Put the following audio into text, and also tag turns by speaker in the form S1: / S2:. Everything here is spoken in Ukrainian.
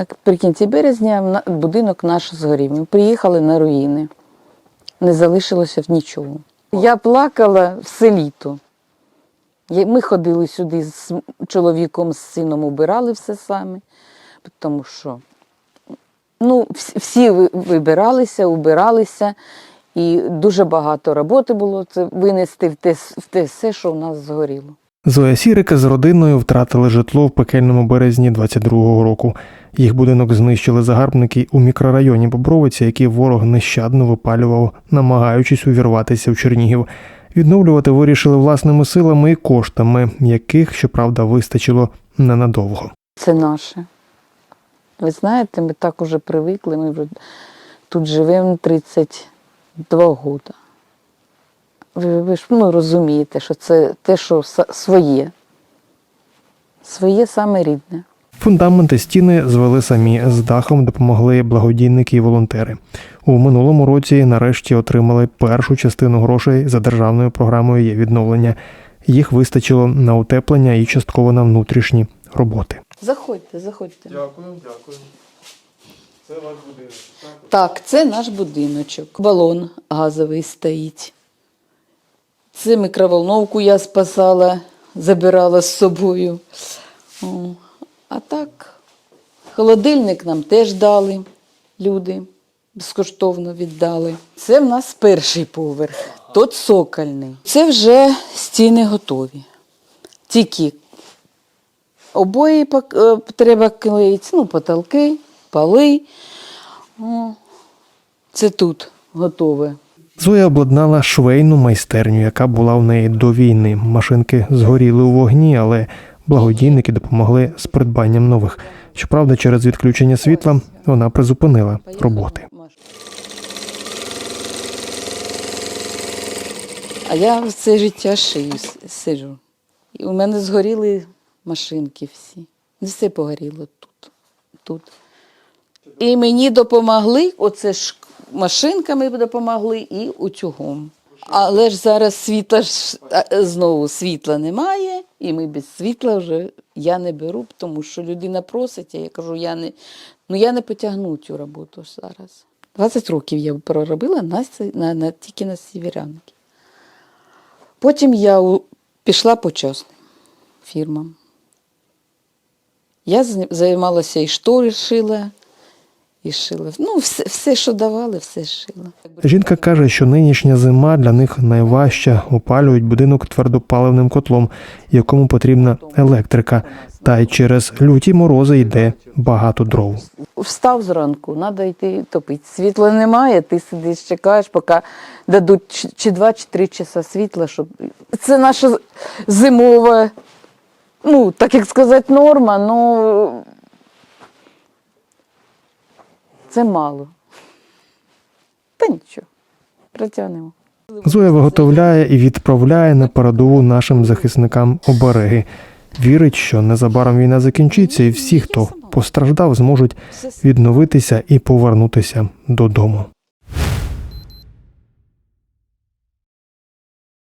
S1: Наприкінці березня будинок наш згорів. Ми приїхали на руїни. Не залишилося нічого. Я плакала все літо. Ми ходили сюди з чоловіком, з сином, убирали все самі, тому що ну, всі вибиралися, убиралися, і дуже багато роботи було це винести в те, в те все, що в нас згоріло.
S2: Зоя Сірика з родиною втратили житло в пекельному березні 22-го року. Їх будинок знищили загарбники у мікрорайоні Бобровиця, який ворог нещадно випалював, намагаючись увірватися в Чернігів. Відновлювати вирішили власними силами і коштами, яких, щоправда, вистачило ненадовго.
S1: Це наше. Ви знаєте, ми так уже привикли, ми вже тут живемо 32 роки. Ви, ви ж ну, розумієте, що це те, що своє. Своє саме рідне.
S2: Фундаменти стіни звели самі з дахом допомогли благодійники і волонтери. У минулому році нарешті отримали першу частину грошей за державною програмою є відновлення. Їх вистачило на утеплення і частково на внутрішні роботи.
S1: Заходьте, заходьте.
S2: Дякую, дякую. Це ваш будинок.
S1: Так, це наш будиночок. Балон газовий стоїть. Це мікроволновку я спасала, забирала з собою. А так, холодильник нам теж дали люди, безкоштовно віддали. Це в нас перший поверх, тут сокольний. Це вже стіни готові. Тільки обої е, треба клеїти, ну, потолки, поли. О, це тут готове.
S2: Зоя обладнала швейну майстерню, яка була в неї до війни. Машинки згоріли у вогні, але благодійники допомогли з придбанням нових. Щоправда, через відключення світла вона призупинила роботи.
S1: А я все життя шию, с- сиджу. І у мене згоріли машинки всі. Все погоріло тут. тут. І мені допомогли, оце ж машинками допомогли і утюгом. Але ж зараз світла ж знову світла немає, і ми без світла вже я не беру, тому що людина просить, а я кажу, я не, ну я не потягну цю роботу зараз. 20 років я проробила на, на, на, тільки на сіверянки. Потім я у- пішла по частним фірмам. Я займалася і штори шила, і шила. Ну, все, все, що давали, все шила.
S2: Жінка каже, що нинішня зима для них найважча. Опалюють будинок твердопаливним котлом, якому потрібна електрика. Та й через люті морози йде багато дров.
S1: Встав зранку, треба йти топити. Світла немає, ти сидиш, чекаєш, поки дадуть чи- два, чи три часа світла, щоб. Це наша зимова, ну, так як сказати, норма, ну це мало. Та нічого, Притягнемо.
S2: Зоя виготовляє і відправляє на передову нашим захисникам обереги. Вірить, що незабаром війна закінчиться, і всі, хто постраждав, зможуть відновитися і повернутися додому.